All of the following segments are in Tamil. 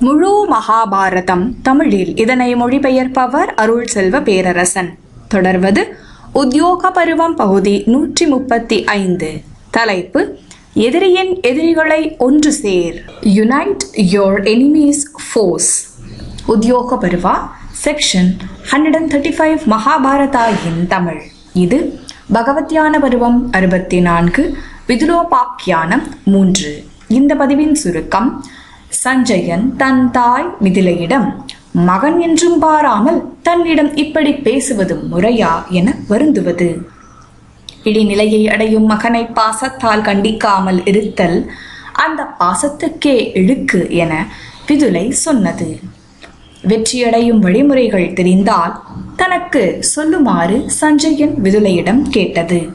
முழு மகாபாரதம் தமிழில். இதனை மொழிபெயர்ப்பவர் அருள் செல்வ பேரரசன். தொடர்வது உத்தியோக பருவம் பகுதி நூற்றி முப்பத்தி ஐந்து. தலைப்பு எதிரியின் எதிரிகளை ஒன்று சேர். Unite your enemies force Udyoga Parva section hundred and thirty five Mahabharata in Tamil. இது பகவத்யான பருவம் அறுபத்தி நான்கு விதுலோபாக்கியானம் மூன்று. இந்த பதிவின் சுருக்கம் சஞ்சயன் தன் தாய் மிதிலையிடம் மகன் என்றும் பாராமல் தன்னிடம் இப்படி பேசுவது முறையா என வருந்துவது. இடிநிலையை அடையும் மகனை பாசத்தால் கண்டிக்காமல் இருத்தல் அந்த பாசத்துக்கே இழுக்கு என விதுலை சொன்னது. வெற்றியடையும் வழிமுறைகள் தெரிந்தால் தனக்கு சொல்லுமாறு சஞ்சயன் விதுலையிடம் கேட்டது.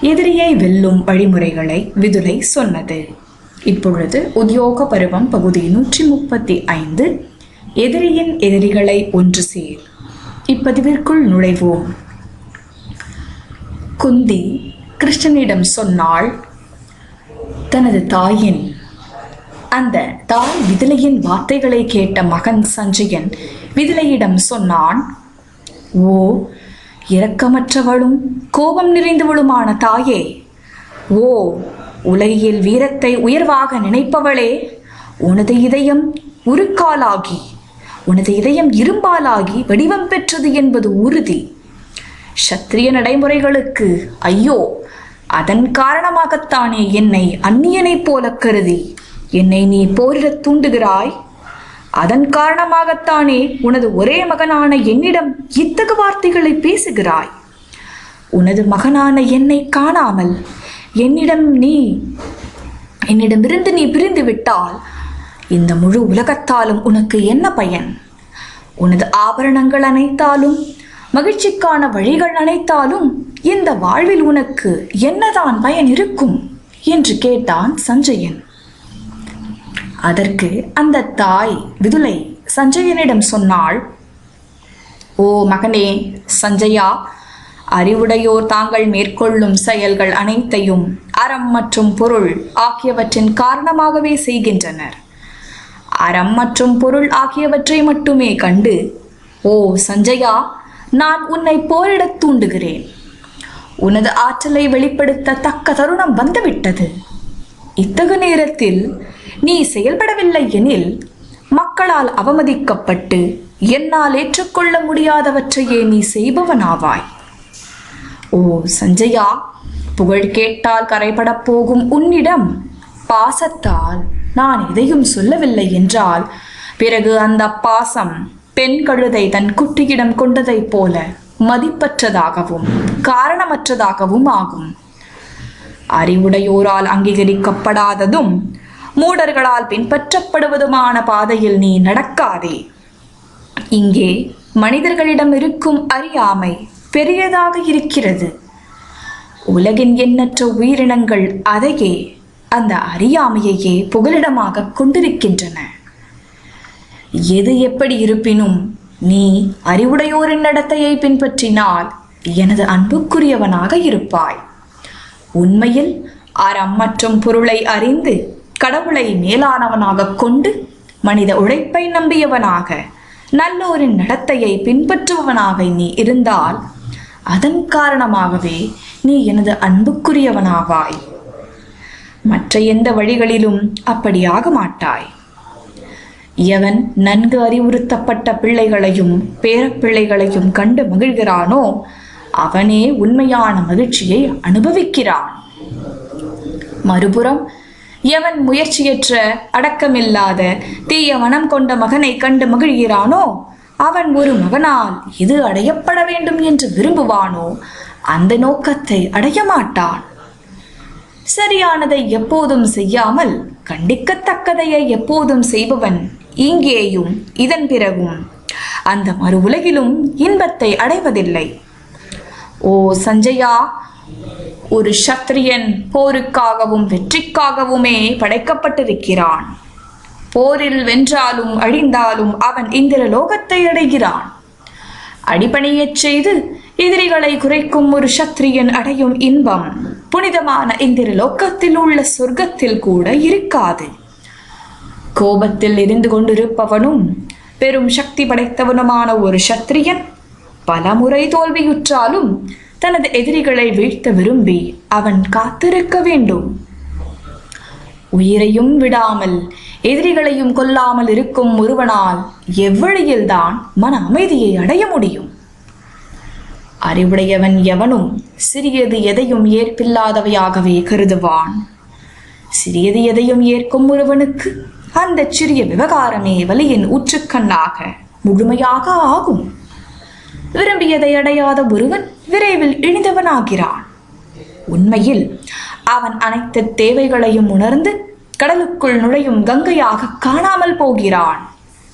எதிரியை வெல்லும் வழிமுறைகளை விதுலை சொன்னது. இப்பொழுது உத்தியோக பருவம் பகுதி நூற்றி முப்பத்தி ஐந்து எதிரியின் எதிரிகளை ஒன்று சேர். இப்பதிவிற்குள் நுழைவோம். குந்தி கிருஷ்ணனிடம் சொன்னாள் தனது தாயின் அந்த தாய் விதிலையின் வார்த்தைகளை கேட்ட மகன் சஞ்சயன் விதிலையிடம் சொன்னான் ஓ இரக்கமற்றவளும் கோபம் நிறைந்தவளுமான தாயே! ஓ உலகில் வீரத்தை உயர்வாக நினைப்பவளே உனது இதயம் உருக்காலாகி உனது இதயம் இரும்பாலாகி வடிவம் பெற்றது என்பது உறுதி. சத்திரிய நடைமுறைகளுக்கு ஐயோ அதன் காரணமாகத்தானே என்னை அந்நியனைப் போல கருதி என்னை நீ போரிடத் தூண்டுகிறாய்? அதன் காரணமாகத்தானே உனது ஒரே மகனான என்னிடம் இத்தகு வார்த்தைகளை பேசுகிறாய்? உனது மகனான என்னை காணாமல் என்னிடம் நீ என்னிடமிருந்து நீ பிரிந்து விட்டால் இந்த முழு உலகத்தாலும் உனக்கு என்ன பயன்? உனது ஆபரணங்கள் அனைத்தாலும் மகிழ்ச்சிக்கான வழிகள் அனைத்தாலும் இந்த வாழ்வில் உனக்கு என்னதான் பயன் இருக்கும்? என்று கேட்டான் சஞ்சயன். அதற்கு அந்த தாய் விதுலை சஞ்சயனிடம் சொன்னாள் ஓ மகனே சஞ்சயா அறிவுடையோர் தாங்கள் மேற்கொள்ளும் செயல்கள் அனைத்தையும் அறம் மற்றும் பொருள் ஆகியவற்றின் காரணமாகவே செய்கின்றனர். அறம் மற்றும் பொருள் ஆகியவற்றை மட்டுமே கண்டு ஓ சஞ்சயா நான் உன்னை போரிடத் தூண்டுகிறேன். உனது ஆற்றலை வெளிப்படுத்த தக்க தருணம் வந்துவிட்டது. இத்தகு நேரத்தில் நீ செயல்படவில்லை எனில் மக்களால் அவமதிக்கப்பட்டு என்னால் ஏற்றுக்கொள்ள முடியாதவற்றையே நீ செய்பவனாவாய். ஓ சஞ்சயா புகழ் கேட்டால் கரைபடப் போகும் உன்னிடம். பாசத்தால் நான் எதையும் சொல்லவில்லை என்றால் பிறகு அந்த பாசம் பெண் கழுதை தன் குட்டியிடம் கொண்டதைப் போல மதிப்பற்றதாகவும் காரணமற்றதாகவும் ஆகும். அறிவுடையோரால் அங்கீகரிக்கப்படாததும் மூடர்களால் பின்பற்றப்படுவதுமான பாதையில் நீ நடக்காதே. இங்கே மனிதர்களிடம் இருக்கும் அறியாமை பெரியதாக இருக்கிறது. உலகின் எண்ணற்ற உயிரினங்கள் அதையே அந்த அறியாமையையே புகலிடமாக கொண்டிருக்கின்றன. எது எப்படி இருப்பினும் நீ அறிவுடையோரின் நடத்தையை பின்பற்றினால் எனது அன்புக்குரியவனாக இருப்பாய். உண்மையில் அறம் மற்றும் பொருளை அறிந்து கடவுளை மேலானவனாக கொண்டு மனித உழைப்பை நம்பியவனாக நல்லோரின் நடத்தையை பின்பற்றுபவனாக நீ இருந்தால் அதன் காரணமாகவே நீ எனது அன்புக்குரியவனாவாய். மற்ற எந்த வழிகளிலும் அப்படியாக மாட்டாய் எவன் நன்கு அறிவுறுத்தப்பட்ட பிள்ளைகளையும் பேரப்பிள்ளைகளையும் கண்டு மகிழ்கிறானோ அவனே உண்மையான மகிழ்ச்சியை அனுபவிக்கிறான். மறுபுறம் எவன் முயற்சியற்ற அடக்கமில்லாத தீய மனம் கொண்ட மகனை கண்டு மகிழ்கிறானோ அவன் ஒரு மகனால் எது அடையப்பட வேண்டும் என்று விரும்புவானோ அந்த நோக்கத்தை அடைய மாட்டான். சரியானதை எப்போதும் செய்யாமல் கண்டிக்கத்தக்கதையை எப்போதும் செய்பவன் இங்கேயும் இதன் பிறகும். அந்த மறு உலகிலும் இன்பத்தை அடைவதில்லை. ஓ சஞ்சயா ஒரு சத்திரியன் போருக்காகவும் வெற்றிக்காகவுமே படைக்கப்பட்டிருக்கிறான். போரில் வென்றாலும் அழிந்தாலும் அவன் இந்திர லோகத்தை அடைகிறான். அடிபணியச் செய்து எதிரிகளை குறைக்கும் ஒரு சத்திரியன் அடையும் இன்பம் புனிதமான இந்திர லோக்கத்தில் உள்ள சொர்க்கத்தில் கூட இருக்காது. கோபத்தில் எரிந்து கொண்டிருப்பவனும் பெரும் சக்தி படைத்தவனுமான ஒரு சத்திரியன் பலமுறை தோல்வியுற்றாலும் தனது எதிரிகளை வீழ்த்த விரும்பி அவன் காத்திருக்க வேண்டும். உயிரையும் விடாமல் எதிரிகளையும் கொல்லாமல் இருக்கும் ஒருவனால் எவ்வழியில்தான் மன அமைதியை அடைய முடியும்? அறிவுடையவன் எவனும் சிறியது எதையும் ஏற்பில்லாதவையாகவே கருதுவான். சிறியது எதையும் ஏற்கும் ஒருவனுக்கு அந்த சிறிய விவகாரமே வலியின் ஊற்றுக்கண்ணாக முழுமையாக ஆகும். விரும்பியதை அடையாத ஒருவன் விரைவில் இழிந்தவனாகிறான். உண்மையில் அவன் அனைத்து தேவைகளையும் உணர்ந்து கடலுக்குள் நுழையும் கங்கையாக காணாமல் போகிறான்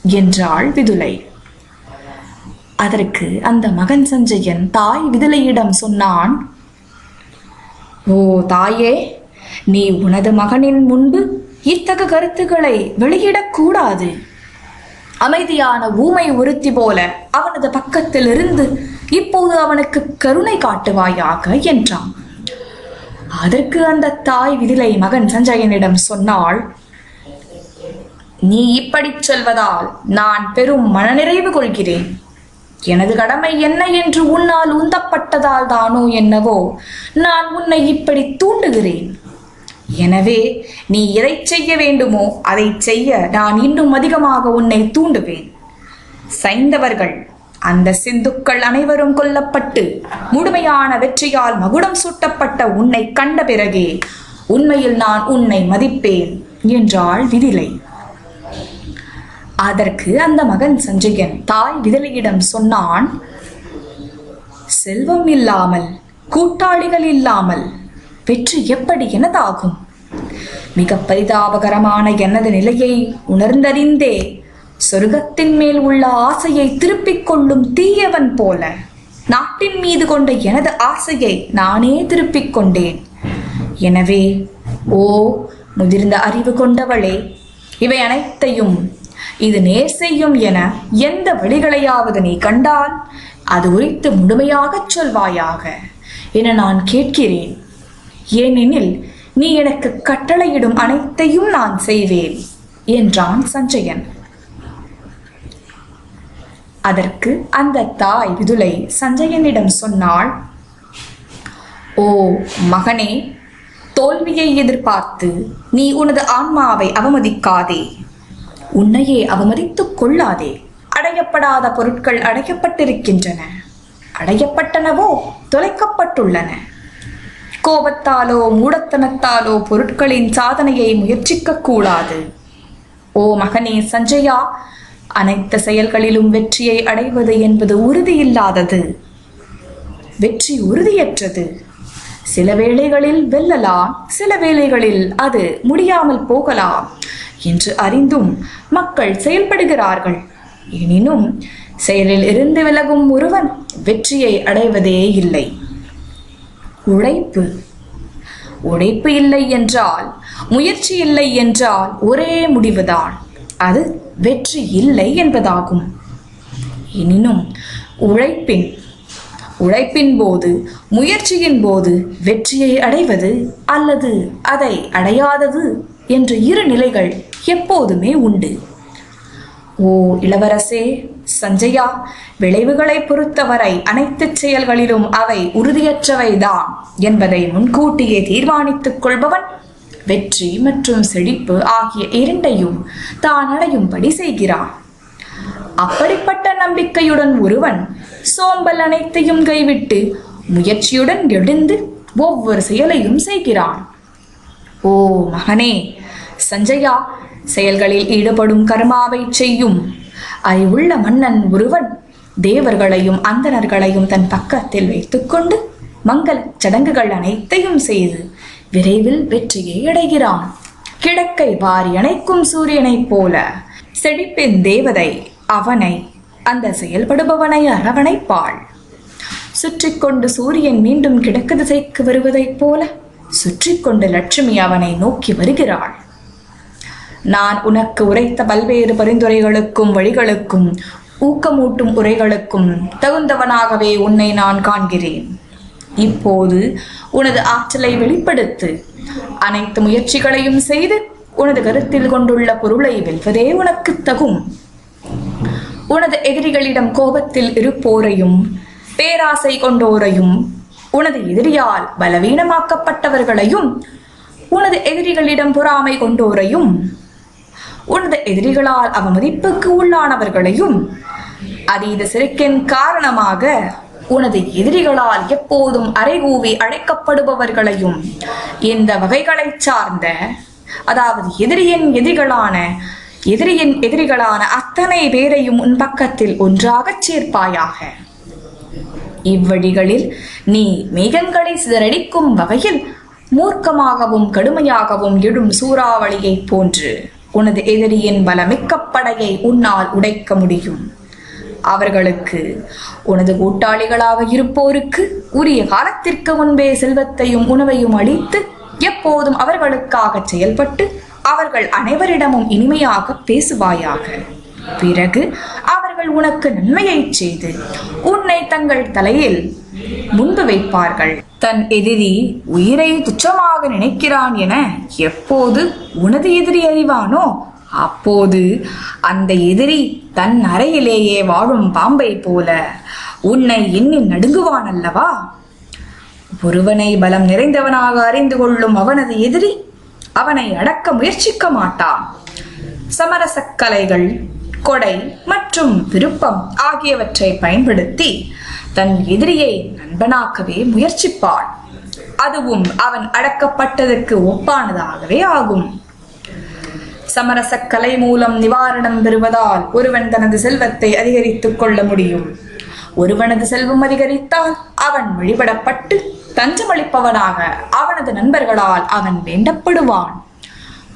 என்றாள் விதுலை அதற்கு அந்த மகன் சஞ்சயன் தாய் விதுலையிடம் சொன்னான் ஓ தாயே நீ உனது மகனின் முன்பு இத்தகு கருத்துக்களை வெளியிடக்கூடாது அமைதியான ஊமை ஒருத்தி போல அவனது பக்கத்தில் இருந்து இப்போது அவனுக்கு கருணை காட்டுவாயாக என்றான். அதற்கு அந்த தாய் விதிலை மகன் சஞ்சயனிடம் சொன்னாள் நீ இப்படி சொல்வதால் நான் பெரும் மனநிறைவு கொள்கிறேன். எனது கடமை என்ன என்று உன்னால் உந்தப்பட்டதால் தானோ என்னவோ நான் உன்னை இப்படி தூண்டுகிறேன். எனவே நீ எதை செய்ய வேண்டுமோ அதை செய்ய நான் இன்னும் அதிகமாக உன்னை தூண்டுவேன். சைந்தவர்கள் அந்த சிந்துக்கள் அனைவரும் கொல்லப்பட்டு முழுமையான வெற்றியால் மகுடம் சூட்டப்பட்ட உன்னை கண்ட பிறகே உண்மையில் நான் உன்னை மதிப்பேன் என்றாள் விதிலை. அதற்கு அந்த மகன் சஞ்சயன் தாய் விதிலையிடம் சொன்னான் செல்வம் இல்லாமல் கூட்டாளிகள் இல்லாமல் வெற்றி எப்படி எனதாகும்? மிக பரிதாபகரமான எனது நிலையை உணர்ந்தறிந்தே சொர்க்கத்தின் மேல் உள்ள ஆசையை திருப்பிக் கொள்ளும் தீயவன் போல. நாட்டின் மீது கொண்ட எனது ஆசையை நானே திருப்பிக் கொண்டேன். எனவே ஓ முதிர்ந்த அறிவு கொண்டவளே இவை அனைத்தையும் இது நேர் செய்யும் என எந்த வழிகளையாவது நீ கண்டால் அது குறித்து முழுமையாகச் சொல்வாயாக என நான் கேட்கிறேன். ஏனெனில் நீ எனக்கு கட்டளையிடும் அனைத்தையும் நான் செய்வேன் என்றான் சஞ்சயன். அதற்கு அந்த தாய் விதுலை சஞ்சயனிடம் சொன்னாள் ஓ மகனே தோல்வியை எதிர்பார்த்து நீ உனது ஆன்மாவை அவமதிக்காதே. உன்னையே அவமதித்துக் கொள்ளாதே. அடையப்படாத பொருட்கள் அடையப்பட்டிருக்கின்றன அடையப்பட்டனவோ தொலைக்கப்பட்டுள்ளன. கோபத்தாலோ மூடத்தனத்தாலோ பொருட்களின் சாதனையை முயற்சிக்க கூடாது. ஓ மகனே சஞ்சயா அனைத்து செயல்களிலும் வெற்றியை அடைவது என்பது உறுதியில்லாதது. வெற்றி உறுதியற்றது. சில வேளைகளில் வெல்லலாம் சில வேளைகளில் அது முடியாமல் போகலாம் என்று அறிந்தும் மக்கள் செயல்படுகிறார்கள். எனினும் செயலில் இருந்து விலகும் ஒருவன் வெற்றியை அடைவதே இல்லை. உழைப்பு. உழைப்பு இல்லை என்றால் முயற்சி இல்லை என்றால் ஒரே முடிவுதான். அது வெற்றி இல்லை என்பதாகும். எனினும் உழைப்பின் உழைப்பின் போது முயற்சியின் போது வெற்றியை அடைவது அல்லது அதை அடையாதது என்ற இரு நிலைகள் எப்போதுமே உண்டு. ஓ இளவரசே சஞ்சயா விளைவுகளை பொறுத்தவரை அனைத்து செயல்களிலும் அவை உறுதியற்றவைதான் என்பதை முன்கூட்டியே தீர்மானித்துக் கொள்பவன் வெற்றி மற்றும் செழிப்பு ஆகிய இரண்டையும் தான் அடையும்படி செய்கிறான். அப்படிப்பட்ட நம்பிக்கையுடன் ஒருவன் சோம்பல் அனைத்தையும் கைவிட்டு முயற்சியுடன் எழுந்து ஒவ்வொரு செயலையும் செய்கிறான். ஓ மகனே சஞ்சயா செயல்களில் ஈடுபடும் கர்மாவை செய்யும். அறிவுள்ள மன்னன் ஒருவன் தேவர்களையும் அந்தனர்களையும் தன் பக்கத்தில் வைத்துக்கொண்டு மங்கள சடங்குகள் அனைத்தையும் செய்து விரைவில் வெற்றியை அடைகிறான். கிழக்கை வாரி அணைக்கும் சூரியனைப் போல செழிப்பின் தேவதை அவனை அந்த செயல்படுபவனை அரவணைப்பாள். சுற்றிக் கொண்டு சூரியன் மீண்டும் கிழக்கு திசைக்கு வருவதைப் போல சுற்றிக் கொண்டு லட்சுமி அவனை நோக்கி வருகிறாள். நான் உனக்கு உரைத்த பல்வேறு பரிந்துரைகளுக்கும் வழிகளுக்கும் ஊக்கமூட்டும் உரைகளுக்கும் தகுந்தவனாகவே உன்னை நான் காண்கிறேன். இப்போது உனது ஆற்றலை வெளிப்படுத்து. அனைத்து முயற்சிகளையும் செய்து உனது கருத்தில் கொண்டுள்ள பொருளை வெல்வதே உனக்கு தகும். உனது எதிரிகளிடம் கோபத்தில் இருப்போரையும் பேராசை கொண்டோரையும் உனது எதிரியால் பலவீனமாக்கப்பட்டவர்களையும் உனது எதிரிகளிடம் பொறாமை கொண்டோரையும் உனது எதிரிகளால் அவமதிப்புக்கு உள்ளானவர்களையும் அதீத சிறுக்கின் காரணமாக உனது எதிரிகளால் எப்போதும் அரைகூவி அழைக்கப்படுபவர்களையும் இந்த வகைகளைச் சார்ந்த அதாவது எதிரியின் எதிரிகளான எதிரியின் எதிரிகளான அத்தனை பேரையும் உன் பக்கத்தில் ஒன்றாகச் சேர்ப்பாயாக. இவ்வழிகளில் நீ மேகங்களை சிதறடிக்கும் வகையில் மூர்க்கமாகவும் கடுமையாகவும் எழும் சூறாவளியைப் போன்று உனது எதிரியின் பலமிக்க படையை உன்னால் உடைக்க முடியும். அவர்களுக்கு. உனது கூட்டாளிகளாக இருப்போருக்கு உரிய காலத்திற்கு முன்பே செல்வத்தையும் உணவையும் அளித்து எப்போதும் அவர்களுக்காக செயல்பட்டு அவர்கள் அனைவரிடமும் இனிமையாக பேசுவாயாக. பிறகு அவர்கள் உனக்கு நன்மையைச் செய்து உன்னை தங்கள் தலையில் முன்பு வைப்பார்கள். தன் எதிரி உயிரை துச்சமாக நினைக்கிறான் என எப்போது உனது எதிரி அறிவானோ அப்போது அந்த எதிரி தன் அறையிலேயே வாழும் பாம்பை போல உன்னை எண்ணி நடுங்குவான் அல்லவா? ஒருவனை பலம் நிறைந்தவனாக அறிந்து கொள்ளும் அவனது எதிரி அவனை அடக்க முயற்சிக்க மாட்டான். சமரசக் கலைகள் கொடை மற்றும் விருப்பம் ஆகியவற்றை பயன்படுத்தி தன் எதிரியை நண்பனாக்கவே முயற்சிப்பான். அதுவும் அவன் அடக்கப்பட்டதற்கு ஒப்பானதாகவே ஆகும். சமரசக் கலை மூலம் நிவாரணம் பெறுவதால் ஒருவன் தனது செல்வத்தை அதிகரித்துக் கொள்ள முடியும். ஒருவனது செல்வம் அதிகரித்தால் அவன் வழிபடப்பட்டு தஞ்சமளிப்பவனாக அவனது நண்பர்களால் அவன் வேண்டப்படுவான்.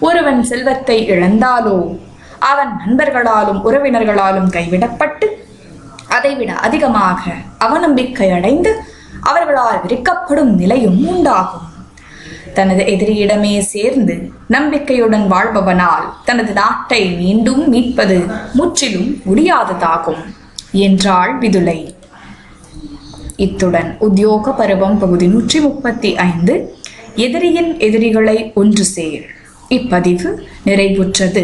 ஒருவன் செல்வத்தை இழந்தாலோ அவன் நண்பர்களாலும் உறவினர்களாலும் கைவிடப்பட்டு அதைவிட அதிகமாக அவநம்பிக்கை அடைந்து அவர்களால் விரிக்கப்படும் நிலையும் உண்டாகும். தனது எதிரியிடமே சேர்ந்து நம்பிக்கையுடன் வாழ்பவனால் தனது நாட்டை மீண்டும் மீட்பது முற்றிலும் முடியாததாகும் என்றாள் விதுலை இத்துடன் உத்தியோக பருவம் பகுதி நூற்றி முப்பத்தி ஐந்து. எதிரியின் எதிரிகளை ஒன்று சேர். இப்பதிவு நிறைவுற்றது.